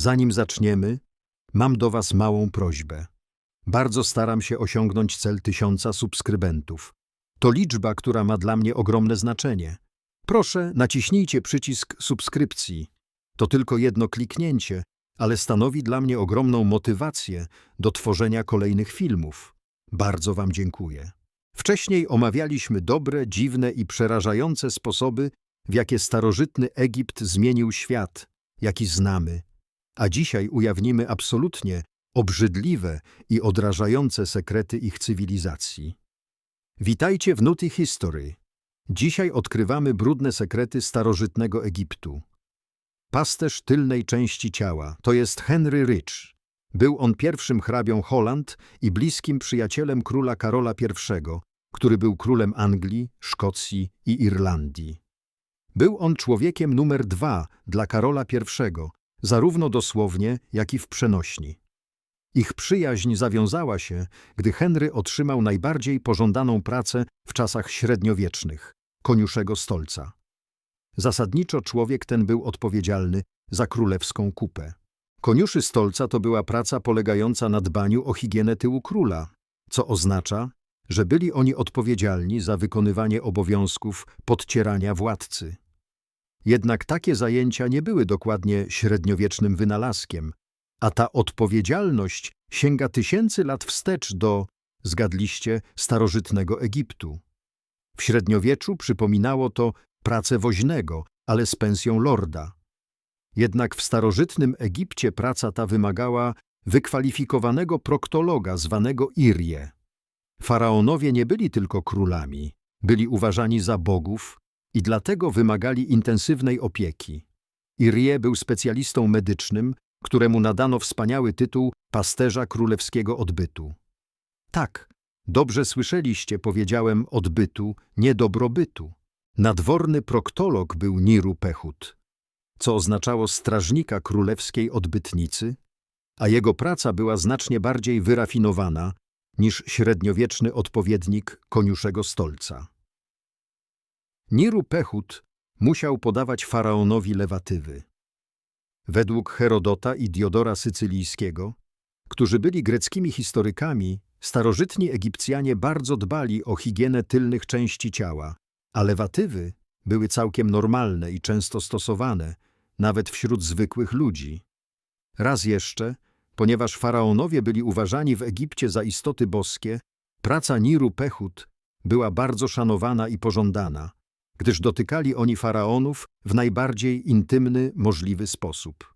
Zanim zaczniemy, mam do Was małą prośbę. Bardzo staram się osiągnąć cel tysiąca subskrybentów. To liczba, która ma dla mnie ogromne znaczenie. Proszę, naciśnijcie przycisk subskrypcji. To tylko jedno kliknięcie, ale stanowi dla mnie ogromną motywację do tworzenia kolejnych filmów. Bardzo Wam dziękuję. Wcześniej omawialiśmy dobre, dziwne i przerażające sposoby, w jakie starożytny Egipt zmienił świat, jaki znamy. A dzisiaj ujawnimy absolutnie obrzydliwe i odrażające sekrety ich cywilizacji. Witajcie w Nuty History. Dzisiaj odkrywamy brudne sekrety starożytnego Egiptu. Pasterz tylnej części ciała to jest Henry Rich. Był on pierwszym hrabią Holland i bliskim przyjacielem króla Karola I, który był królem Anglii, Szkocji i Irlandii. Był on człowiekiem numer dwa dla Karola I, zarówno dosłownie, jak i w przenośni. Ich przyjaźń zawiązała się, gdy Henry otrzymał najbardziej pożądaną pracę w czasach średniowiecznych – koniuszego stolca. Zasadniczo człowiek ten był odpowiedzialny za królewską kupę. Koniuszy stolca to była praca polegająca na dbaniu o higienę tyłu króla, co oznacza, że byli oni odpowiedzialni za wykonywanie obowiązków podcierania władcy. Jednak takie zajęcia nie były dokładnie średniowiecznym wynalazkiem, a ta odpowiedzialność sięga tysięcy lat wstecz do, zgadliście, starożytnego Egiptu. W średniowieczu przypominało to pracę woźnego, ale z pensją lorda. Jednak w starożytnym Egipcie praca ta wymagała wykwalifikowanego proktologa zwanego Irie. Faraonowie nie byli tylko królami, byli uważani za bogów i dlatego wymagali intensywnej opieki. Irie był specjalistą medycznym, któremu nadano wspaniały tytuł pasterza królewskiego odbytu. Tak, dobrze słyszeliście, powiedziałem odbytu, nie dobrobytu. Nadworny proktolog był Niru Pechut, co oznaczało strażnika królewskiej odbytnicy, a jego praca była znacznie bardziej wyrafinowana niż średniowieczny odpowiednik koniuszego stolca. Niru Pechut musiał podawać faraonowi lewatywy. Według Herodota i Diodora Sycylijskiego, którzy byli greckimi historykami, starożytni Egipcjanie bardzo dbali o higienę tylnych części ciała, a lewatywy były całkiem normalne i często stosowane, nawet wśród zwykłych ludzi. Raz jeszcze, ponieważ faraonowie byli uważani w Egipcie za istoty boskie, praca Niru Pechut była bardzo szanowana i pożądana, gdyż dotykali oni faraonów w najbardziej intymny możliwy sposób.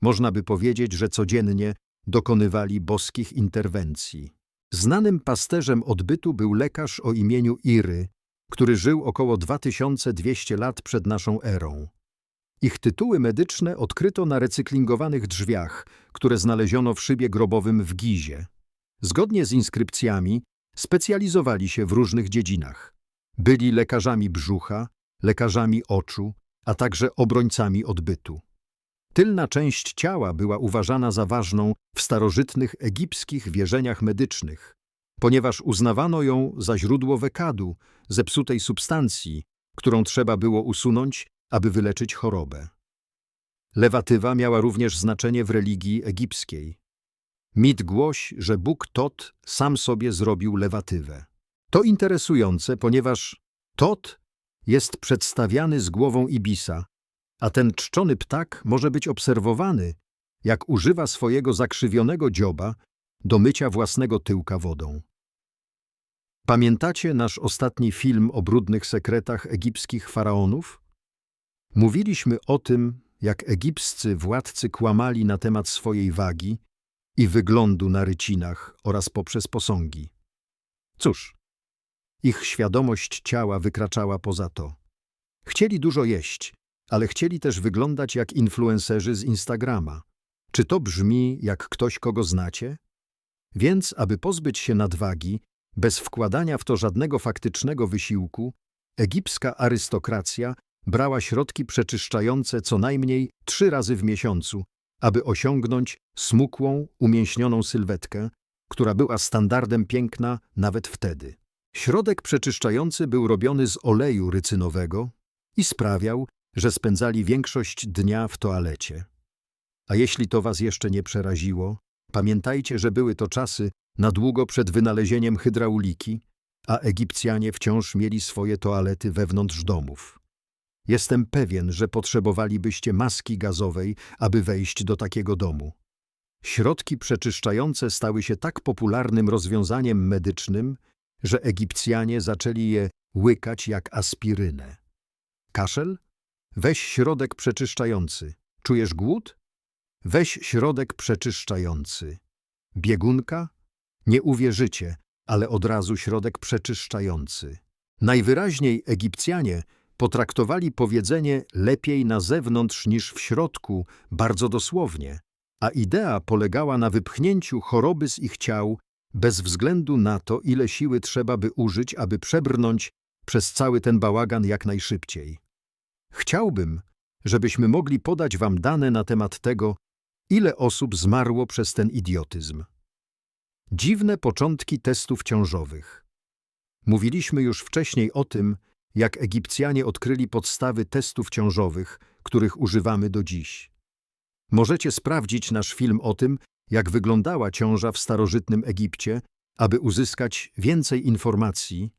Można by powiedzieć, że codziennie dokonywali boskich interwencji. Znanym pasterzem odbytu był lekarz o imieniu Iry, który żył około 2200 lat przed naszą erą. Ich tytuły medyczne odkryto na recyklingowanych drzwiach, które znaleziono w szybie grobowym w Gizie. Zgodnie z inskrypcjami specjalizowali się w różnych dziedzinach. Byli lekarzami brzucha, lekarzami oczu, a także obrońcami odbytu. Tylna część ciała była uważana za ważną w starożytnych egipskich wierzeniach medycznych, ponieważ uznawano ją za źródło wekadu, zepsutej substancji, którą trzeba było usunąć, aby wyleczyć chorobę. Lewatywa miała również znaczenie w religii egipskiej. Mit głosi, że Bóg Tot sam sobie zrobił lewatywę. To interesujące, ponieważ Tot jest przedstawiany z głową ibisa, a ten czczony ptak może być obserwowany, jak używa swojego zakrzywionego dzioba do mycia własnego tyłka wodą. Pamiętacie nasz ostatni film o brudnych sekretach egipskich faraonów? Mówiliśmy o tym, jak egipscy władcy kłamali na temat swojej wagi i wyglądu na rycinach oraz poprzez posągi. Cóż, ich świadomość ciała wykraczała poza to. Chcieli dużo jeść, ale chcieli też wyglądać jak influencerzy z Instagrama. Czy to brzmi jak ktoś, kogo znacie? Więc, aby pozbyć się nadwagi, bez wkładania w to żadnego faktycznego wysiłku, egipska arystokracja brała środki przeczyszczające co najmniej trzy razy w miesiącu, aby osiągnąć smukłą, umięśnioną sylwetkę, która była standardem piękna nawet wtedy. Środek przeczyszczający był robiony z oleju rycynowego i sprawiał, że spędzali większość dnia w toalecie. A jeśli to was jeszcze nie przeraziło, pamiętajcie, że były to czasy na długo przed wynalezieniem hydrauliki, a Egipcjanie wciąż mieli swoje toalety wewnątrz domów. Jestem pewien, że potrzebowalibyście maski gazowej, aby wejść do takiego domu. Środki przeczyszczające stały się tak popularnym rozwiązaniem medycznym, że Egipcjanie zaczęli je łykać jak aspirynę. Kaszel? Weź środek przeczyszczający. Czujesz głód? Weź środek przeczyszczający. Biegunka? Nie uwierzycie, ale od razu środek przeczyszczający. Najwyraźniej Egipcjanie potraktowali powiedzenie lepiej na zewnątrz niż w środku bardzo dosłownie, a idea polegała na wypchnięciu choroby z ich ciał bez względu na to, ile siły trzeba by użyć, aby przebrnąć przez cały ten bałagan jak najszybciej. Chciałbym, żebyśmy mogli podać wam dane na temat tego, ile osób zmarło przez ten idiotyzm. Dziwne początki testów ciążowych. Mówiliśmy już wcześniej o tym, jak Egipcjanie odkryli podstawy testów ciążowych, których używamy do dziś. Możecie sprawdzić nasz film o tym, jak wyglądała ciąża w starożytnym Egipcie, aby uzyskać więcej informacji,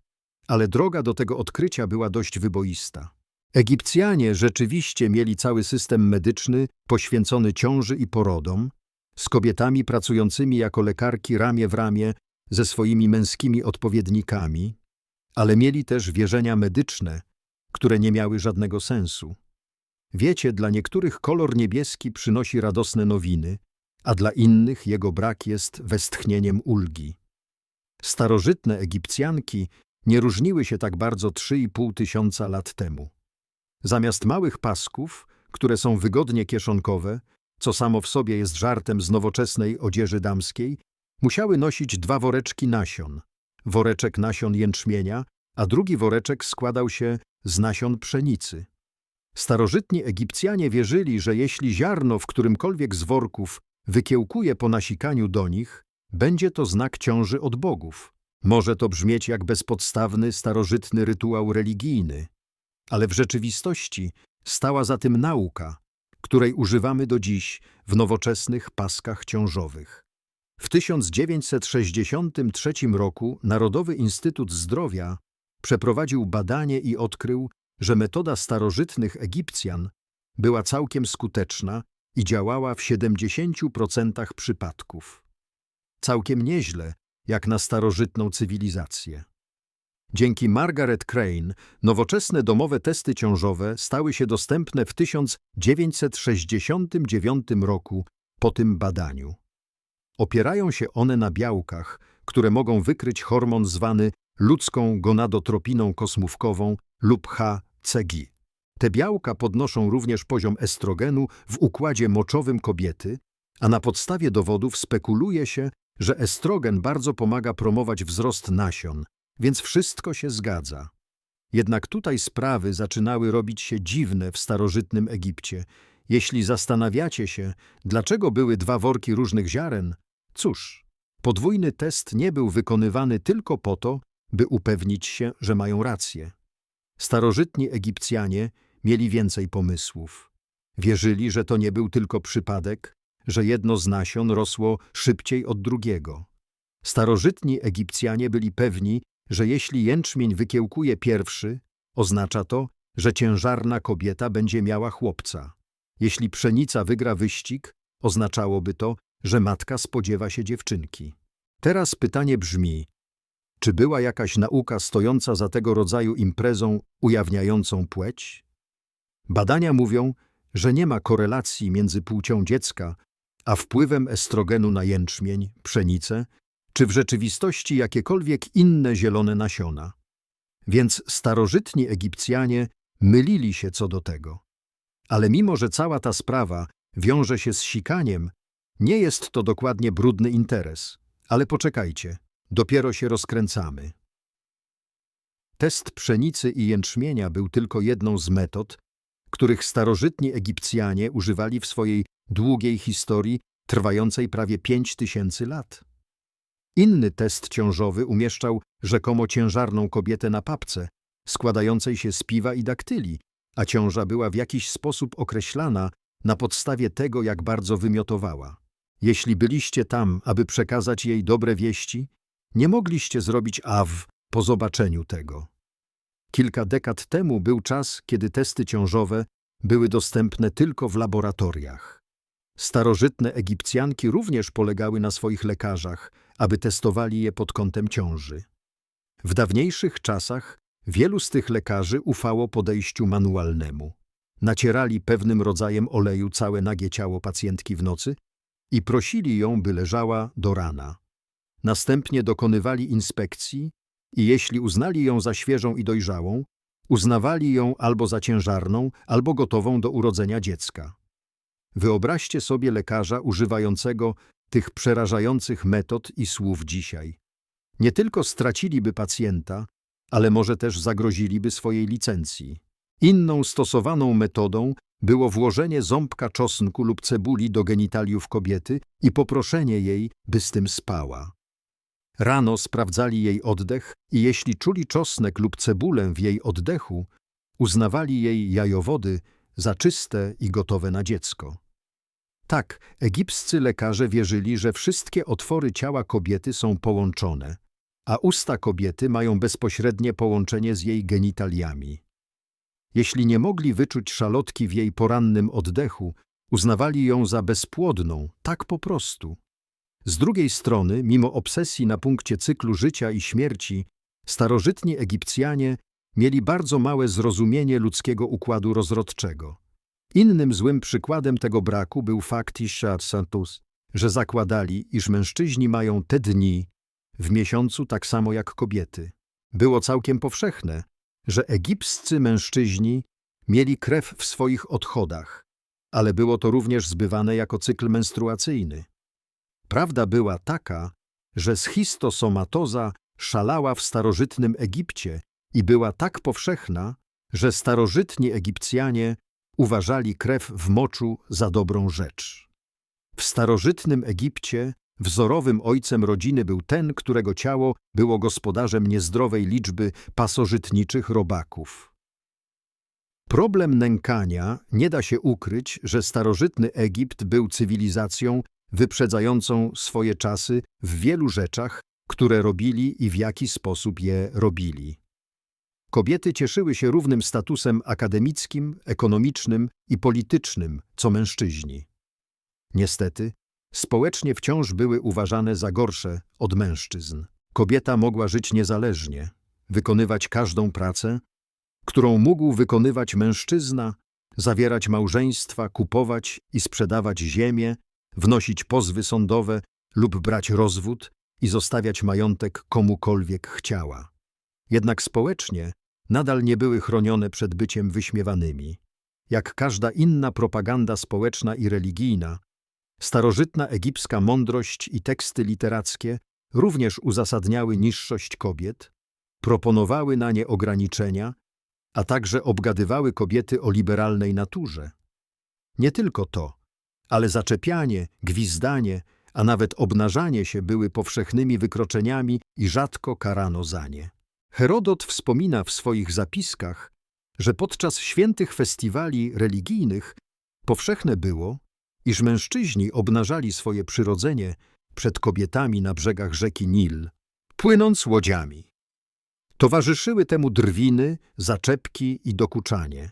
ale droga do tego odkrycia była dość wyboista. Egipcjanie rzeczywiście mieli cały system medyczny poświęcony ciąży i porodom, z kobietami pracującymi jako lekarki ramię w ramię ze swoimi męskimi odpowiednikami, ale mieli też wierzenia medyczne, które nie miały żadnego sensu. Wiecie, dla niektórych kolor niebieski przynosi radosne nowiny, a dla innych jego brak jest westchnieniem ulgi. Starożytne Egipcjanki nie różniły się tak bardzo 3,5 tysiąca lat temu. Zamiast małych pasków, które są wygodnie kieszonkowe, co samo w sobie jest żartem z nowoczesnej odzieży damskiej, musiały nosić dwa woreczki nasion. Woreczek nasion jęczmienia, a drugi woreczek składał się z nasion pszenicy. Starożytni Egipcjanie wierzyli, że jeśli ziarno w którymkolwiek z worków wykiełkuje po nasikaniu do nich, będzie to znak ciąży od bogów. Może to brzmieć jak bezpodstawny, starożytny rytuał religijny, ale w rzeczywistości stała za tym nauka, której używamy do dziś w nowoczesnych paskach ciążowych. W 1963 roku Narodowy Instytut Zdrowia przeprowadził badanie i odkrył, że metoda starożytnych Egipcjan była całkiem skuteczna i działała w 70% przypadków. Całkiem nieźle, jak na starożytną cywilizację. Dzięki Margaret Crane nowoczesne domowe testy ciążowe stały się dostępne w 1969 roku po tym badaniu. Opierają się one na białkach, które mogą wykryć hormon zwany ludzką gonadotropiną kosmówkową lub HCG. Te białka podnoszą również poziom estrogenu w układzie moczowym kobiety, a na podstawie dowodów spekuluje się, że estrogen bardzo pomaga promować wzrost nasion, więc wszystko się zgadza. Jednak tutaj sprawy zaczynały robić się dziwne w starożytnym Egipcie. Jeśli zastanawiacie się, dlaczego były dwa worki różnych ziaren, cóż, podwójny test nie był wykonywany tylko po to, by upewnić się, że mają rację. Starożytni Egipcjanie mieli więcej pomysłów. Wierzyli, że to nie był tylko przypadek, że jedno z nasion rosło szybciej od drugiego. Starożytni Egipcjanie byli pewni, że jeśli jęczmień wykiełkuje pierwszy, oznacza to, że ciężarna kobieta będzie miała chłopca. Jeśli pszenica wygra wyścig, oznaczałoby to, że matka spodziewa się dziewczynki. Teraz pytanie brzmi, czy była jakaś nauka stojąca za tego rodzaju imprezą ujawniającą płeć? Badania mówią, że nie ma korelacji między płcią dziecka a wpływem estrogenu na jęczmień, pszenicę, czy w rzeczywistości jakiekolwiek inne zielone nasiona. Więc starożytni Egipcjanie mylili się co do tego. Ale mimo, że cała ta sprawa wiąże się z sikaniem, nie jest to dokładnie brudny interes. Ale poczekajcie, dopiero się rozkręcamy. Test pszenicy i jęczmienia był tylko jedną z metod, których starożytni Egipcjanie używali w swojej długiej historii trwającej prawie pięć tysięcy lat. Inny test ciążowy umieszczał rzekomo ciężarną kobietę na papce, składającej się z piwa i daktyli, a ciąża była w jakiś sposób określana na podstawie tego, jak bardzo wymiotowała. Jeśli byliście tam, aby przekazać jej dobre wieści, nie mogliście zrobić aw po zobaczeniu tego. Kilka dekad temu był czas, kiedy testy ciążowe były dostępne tylko w laboratoriach. Starożytne Egipcjanki również polegały na swoich lekarzach, aby testowali je pod kątem ciąży. W dawniejszych czasach wielu z tych lekarzy ufało podejściu manualnemu. Nacierali pewnym rodzajem oleju całe nagie ciało pacjentki w nocy i prosili ją, by leżała do rana. Następnie dokonywali inspekcji i jeśli uznali ją za świeżą i dojrzałą, uznawali ją albo za ciężarną, albo gotową do urodzenia dziecka. Wyobraźcie sobie lekarza używającego tych przerażających metod i słów dzisiaj. Nie tylko straciliby pacjenta, ale może też zagroziliby swojej licencji. Inną stosowaną metodą było włożenie ząbka czosnku lub cebuli do genitaliów kobiety i poproszenie jej, by z tym spała. Rano sprawdzali jej oddech i jeśli czuli czosnek lub cebulę w jej oddechu, uznawali jej jajowody za czyste i gotowe na dziecko. Tak, egipscy lekarze wierzyli, że wszystkie otwory ciała kobiety są połączone, a usta kobiety mają bezpośrednie połączenie z jej genitaliami. Jeśli nie mogli wyczuć szalotki w jej porannym oddechu, uznawali ją za bezpłodną, tak po prostu. Z drugiej strony, mimo obsesji na punkcie cyklu życia i śmierci, starożytni Egipcjanie mieli bardzo małe zrozumienie ludzkiego układu rozrodczego. Innym złym przykładem tego braku był fakt, Santus, że zakładali, iż mężczyźni mają te dni w miesiącu tak samo jak kobiety. Było całkiem powszechne, że egipscy mężczyźni mieli krew w swoich odchodach, ale było to również zbywane jako cykl menstruacyjny. Prawda była taka, że schistosomatoza szalała w starożytnym Egipcie i była tak powszechna, że starożytni Egipcjanie uważali krew w moczu za dobrą rzecz. W starożytnym Egipcie wzorowym ojcem rodziny był ten, którego ciało było gospodarzem niezdrowej liczby pasożytniczych robaków. Problem nękania nie da się ukryć, że starożytny Egipt był cywilizacją wyprzedzającą swoje czasy w wielu rzeczach, które robili i w jaki sposób je robili. Kobiety cieszyły się równym statusem akademickim, ekonomicznym i politycznym, co mężczyźni. Niestety, społecznie wciąż były uważane za gorsze od mężczyzn. Kobieta mogła żyć niezależnie, wykonywać każdą pracę, którą mógł wykonywać mężczyzna, zawierać małżeństwa, kupować i sprzedawać ziemię, wnosić pozwy sądowe lub brać rozwód i zostawiać majątek komukolwiek chciała. Jednak społecznie nadal nie były chronione przed byciem wyśmiewanymi. Jak każda inna propaganda społeczna i religijna, starożytna egipska mądrość i teksty literackie również uzasadniały niższość kobiet, proponowały na nie ograniczenia, a także obgadywały kobiety o liberalnej naturze. Nie tylko to, ale zaczepianie, gwizdanie, a nawet obnażanie się były powszechnymi wykroczeniami i rzadko karano za nie. Herodot wspomina w swoich zapiskach, że podczas świętych festiwali religijnych powszechne było, iż mężczyźni obnażali swoje przyrodzenie przed kobietami na brzegach rzeki Nil, płynąc łodziami. Towarzyszyły temu drwiny, zaczepki i dokuczanie.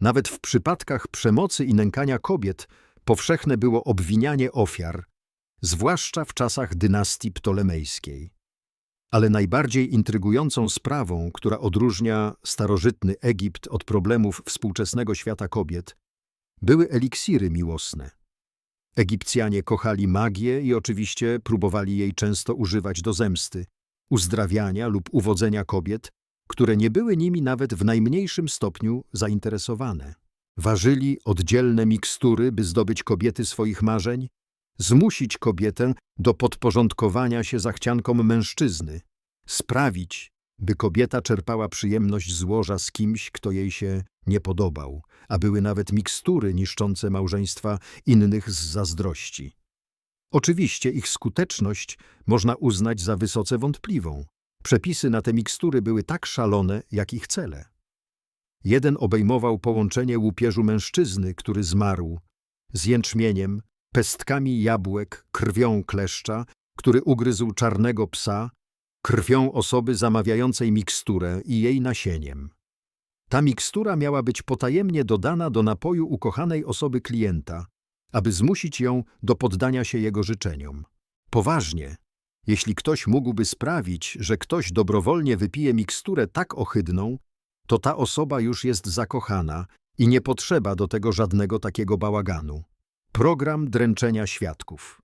Nawet w przypadkach przemocy i nękania kobiet powszechne było obwinianie ofiar, zwłaszcza w czasach dynastii ptolemejskiej. Ale najbardziej intrygującą sprawą, która odróżnia starożytny Egipt od problemów współczesnego świata kobiet, były eliksiry miłosne. Egipcjanie kochali magię i oczywiście próbowali jej często używać do zemsty, uzdrawiania lub uwodzenia kobiet, które nie były nimi nawet w najmniejszym stopniu zainteresowane. Ważyli oddzielne mikstury, by zdobyć kobiety swoich marzeń, zmusić kobietę do podporządkowania się zachciankom mężczyzny, sprawić, by kobieta czerpała przyjemność z łoża z kimś, kto jej się nie podobał, a były nawet mikstury niszczące małżeństwa innych z zazdrości. Oczywiście ich skuteczność można uznać za wysoce wątpliwą. Przepisy na te mikstury były tak szalone, jak ich cele. Jeden obejmował połączenie łupieżu mężczyzny, który zmarł, z jęczmieniem, pestkami jabłek, krwią kleszcza, który ugryzł czarnego psa, krwią osoby zamawiającej miksturę i jej nasieniem. Ta mikstura miała być potajemnie dodana do napoju ukochanej osoby klienta, aby zmusić ją do poddania się jego życzeniom. Poważnie, jeśli ktoś mógłby sprawić, że ktoś dobrowolnie wypije miksturę tak ohydną, to ta osoba już jest zakochana i nie potrzeba do tego żadnego takiego bałaganu. Program dręczenia świadków.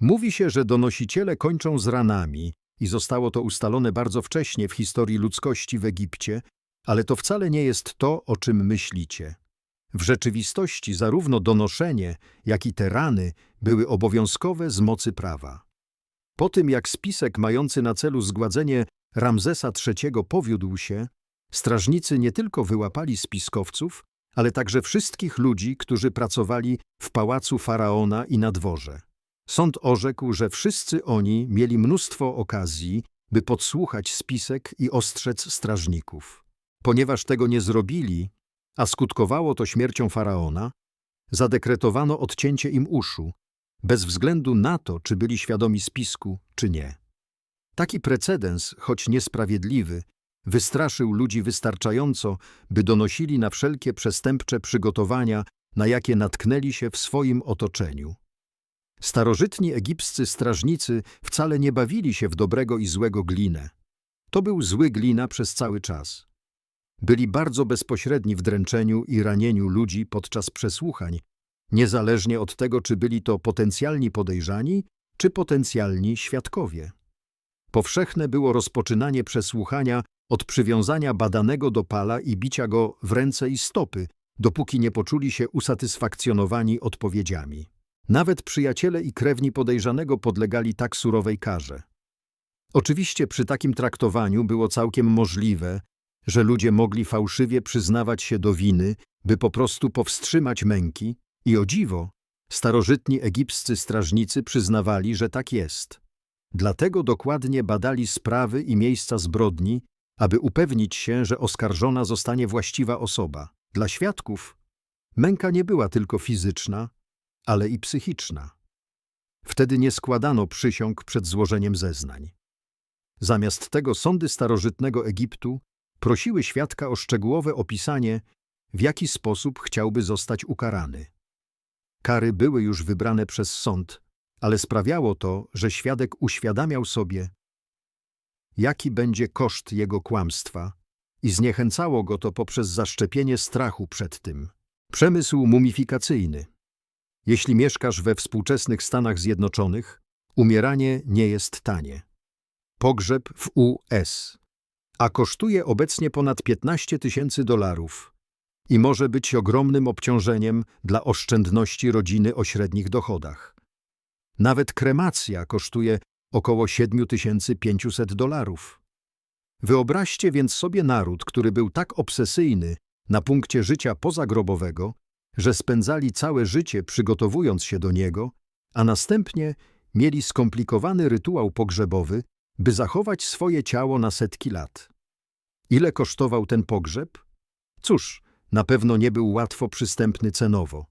Mówi się, że donosiciele kończą z ranami i zostało to ustalone bardzo wcześnie w historii ludzkości w Egipcie, ale to wcale nie jest to, o czym myślicie. W rzeczywistości zarówno donoszenie, jak i te rany były obowiązkowe z mocy prawa. Po tym jak spisek mający na celu zgładzenie Ramzesa III powiódł się, strażnicy nie tylko wyłapali spiskowców, ale także wszystkich ludzi, którzy pracowali w pałacu faraona i na dworze. Sąd orzekł, że wszyscy oni mieli mnóstwo okazji, by podsłuchać spisek i ostrzec strażników. Ponieważ tego nie zrobili, a skutkowało to śmiercią faraona, zadekretowano odcięcie im uszu, bez względu na to, czy byli świadomi spisku, czy nie. Taki precedens, choć niesprawiedliwy, wystraszył ludzi wystarczająco, by donosili na wszelkie przestępcze przygotowania, na jakie natknęli się w swoim otoczeniu. Starożytni egipscy strażnicy wcale nie bawili się w dobrego i złego glinę. To był zły glina przez cały czas. Byli bardzo bezpośredni w dręczeniu i ranieniu ludzi podczas przesłuchań, niezależnie od tego, czy byli to potencjalni podejrzani, czy potencjalni świadkowie. Powszechne było rozpoczynanie przesłuchania od przywiązania badanego do pala i bicia go w ręce i stopy, dopóki nie poczuli się usatysfakcjonowani odpowiedziami. Nawet przyjaciele i krewni podejrzanego podlegali tak surowej karze. Oczywiście przy takim traktowaniu było całkiem możliwe, że ludzie mogli fałszywie przyznawać się do winy, by po prostu powstrzymać męki i o dziwo, starożytni egipscy strażnicy przyznawali, że tak jest. Dlatego dokładnie badali sprawy i miejsca zbrodni, aby upewnić się, że oskarżona zostanie właściwa osoba. Dla świadków męka nie była tylko fizyczna, ale i psychiczna. Wtedy nie składano przysiąg przed złożeniem zeznań. Zamiast tego sądy starożytnego Egiptu prosiły świadka o szczegółowe opisanie, w jaki sposób chciałby zostać ukarany. Kary były już wybrane przez sąd, ale sprawiało to, że świadek uświadamiał sobie, jaki będzie koszt jego kłamstwa i zniechęcało go to poprzez zaszczepienie strachu przed tym. Przemysł mumifikacyjny. Jeśli mieszkasz we współczesnych Stanach Zjednoczonych, umieranie nie jest tanie. Pogrzeb w US, a kosztuje obecnie ponad 15 tysięcy dolarów i może być ogromnym obciążeniem dla oszczędności rodziny o średnich dochodach. Nawet kremacja kosztuje około 7500 dolarów. Wyobraźcie więc sobie naród, który był tak obsesyjny na punkcie życia pozagrobowego, że spędzali całe życie przygotowując się do niego, a następnie mieli skomplikowany rytuał pogrzebowy, by zachować swoje ciało na setki lat. Ile kosztował ten pogrzeb? Cóż, na pewno nie był łatwo przystępny cenowo.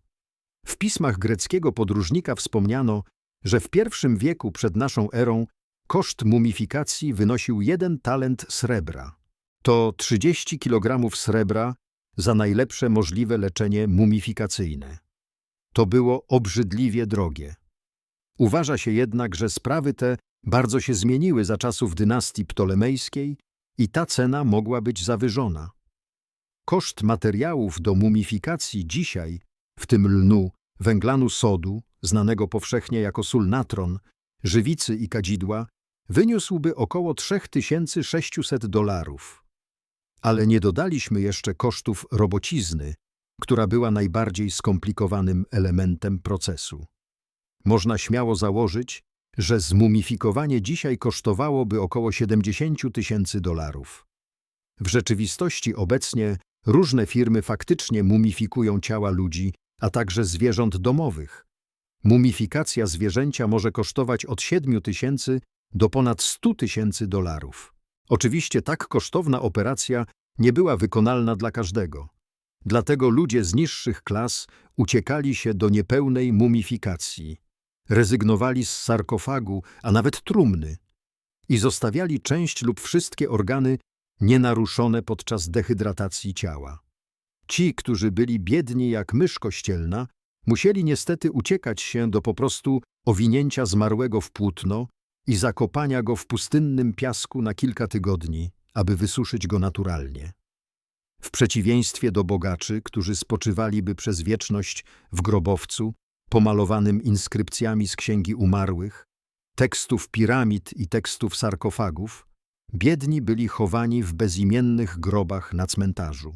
W pismach greckiego podróżnika wspomniano, że w pierwszym wieku przed naszą erą koszt mumifikacji wynosił jeden talent srebra. To 30 kg srebra za najlepsze możliwe leczenie mumifikacyjne. To było obrzydliwie drogie. Uważa się jednak, że sprawy te bardzo się zmieniły za czasów dynastii ptolemejskiej i ta cena mogła być zawyżona. Koszt materiałów do mumifikacji dzisiaj, w tym lnu, węglanu sodu, znanego powszechnie jako sól natron, żywicy i kadzidła, wyniósłby około 3600 dolarów. Ale nie dodaliśmy jeszcze kosztów robocizny, która była najbardziej skomplikowanym elementem procesu. Można śmiało założyć, że zmumifikowanie dzisiaj kosztowałoby około 70 tysięcy dolarów. W rzeczywistości obecnie różne firmy faktycznie mumifikują ciała ludzi, a także zwierząt domowych. Mumifikacja zwierzęcia może kosztować od 7 tysięcy do ponad 100 tysięcy dolarów. Oczywiście tak kosztowna operacja nie była wykonalna dla każdego. Dlatego ludzie z niższych klas uciekali się do niepełnej mumifikacji, rezygnowali z sarkofagu, a nawet trumny i zostawiali część lub wszystkie organy nienaruszone podczas dehydratacji ciała. Ci, którzy byli biedni jak mysz kościelna, musieli niestety uciekać się do po prostu owinięcia zmarłego w płótno i zakopania go w pustynnym piasku na kilka tygodni, aby wysuszyć go naturalnie. W przeciwieństwie do bogaczy, którzy spoczywaliby przez wieczność w grobowcu, pomalowanym inskrypcjami z księgi umarłych, tekstów piramid i tekstów sarkofagów, biedni byli chowani w bezimiennych grobach na cmentarzu.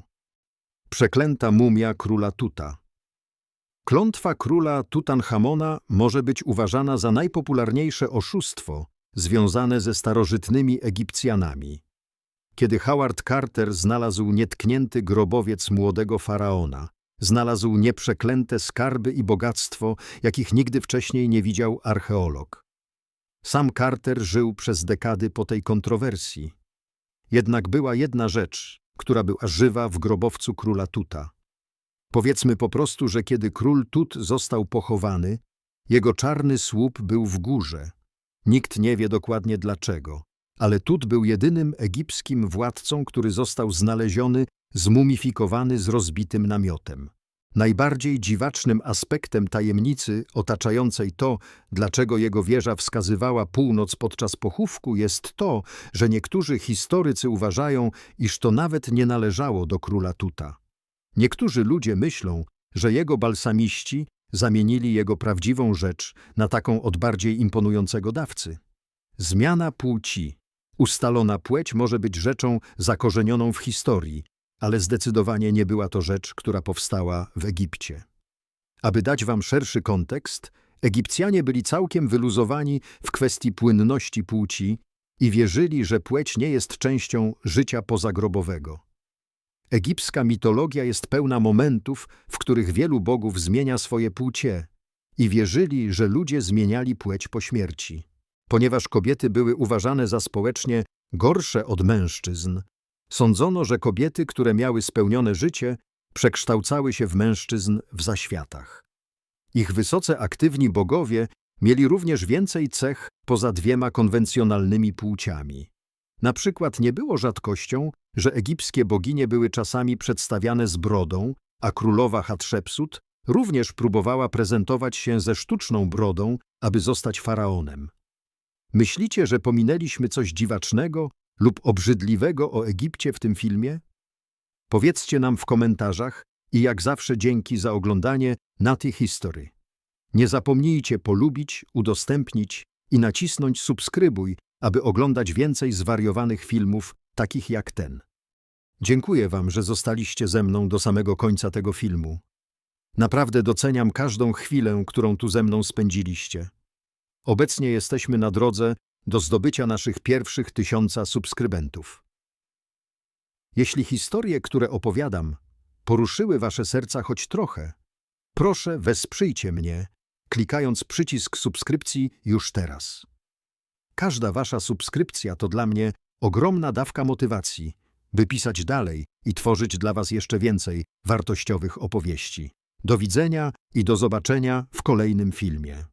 Przeklęta mumia króla Tuta Klątwa króla Tutanchamona może być uważana za najpopularniejsze oszustwo związane ze starożytnymi Egipcjanami. Kiedy Howard Carter znalazł nietknięty grobowiec młodego faraona, znalazł nieprzeklęte skarby i bogactwo, jakich nigdy wcześniej nie widział archeolog. Sam Carter żył przez dekady po tej kontrowersji. Jednak była jedna rzecz, która była żywa w grobowcu króla Tuta. Powiedzmy po prostu, że kiedy król Tut został pochowany, jego czarny słup był w górze. Nikt nie wie dokładnie dlaczego, ale Tut był jedynym egipskim władcą, który został znaleziony zmumifikowany z rozbitym namiotem. Najbardziej dziwacznym aspektem tajemnicy otaczającej to, dlaczego jego wieża wskazywała północ podczas pochówku, jest to, że niektórzy historycy uważają, iż to nawet nie należało do króla Tuta. Niektórzy ludzie myślą, że jego balsamiści zamienili jego prawdziwą rzecz na taką od bardziej imponującego dawcy. Zmiana płci. Ustalona płeć może być rzeczą zakorzenioną w historii, ale zdecydowanie nie była to rzecz, która powstała w Egipcie. Aby dać wam szerszy kontekst, Egipcjanie byli całkiem wyluzowani w kwestii płynności płci i wierzyli, że płeć nie jest częścią życia pozagrobowego. Egipska mitologia jest pełna momentów, w których wielu bogów zmienia swoje płcie i wierzyli, że ludzie zmieniali płeć po śmierci. Ponieważ kobiety były uważane za społecznie gorsze od mężczyzn, sądzono, że kobiety, które miały spełnione życie, przekształcały się w mężczyzn w zaświatach. Ich wysoce aktywni bogowie mieli również więcej cech poza dwiema konwencjonalnymi płciami. Na przykład nie było rzadkością, że egipskie boginie były czasami przedstawiane z brodą, a królowa Hatshepsut również próbowała prezentować się ze sztuczną brodą, aby zostać faraonem. Myślicie, że pominęliśmy coś dziwacznego lub obrzydliwego o Egipcie w tym filmie? Powiedzcie nam w komentarzach i jak zawsze dzięki za oglądanie Naty History. Nie zapomnijcie polubić, udostępnić i nacisnąć subskrybuj, aby oglądać więcej zwariowanych filmów, takich jak ten. Dziękuję Wam, że zostaliście ze mną do samego końca tego filmu. Naprawdę doceniam każdą chwilę, którą tu ze mną spędziliście. Obecnie jesteśmy na drodze do zdobycia naszych pierwszych tysiąca subskrybentów. Jeśli historie, które opowiadam, poruszyły Wasze serca choć trochę, proszę wesprzyjcie mnie, klikając przycisk subskrypcji już teraz. Każda Wasza subskrypcja to dla mnie ogromna dawka motywacji, by pisać dalej i tworzyć dla Was jeszcze więcej wartościowych opowieści. Do widzenia i do zobaczenia w kolejnym filmie.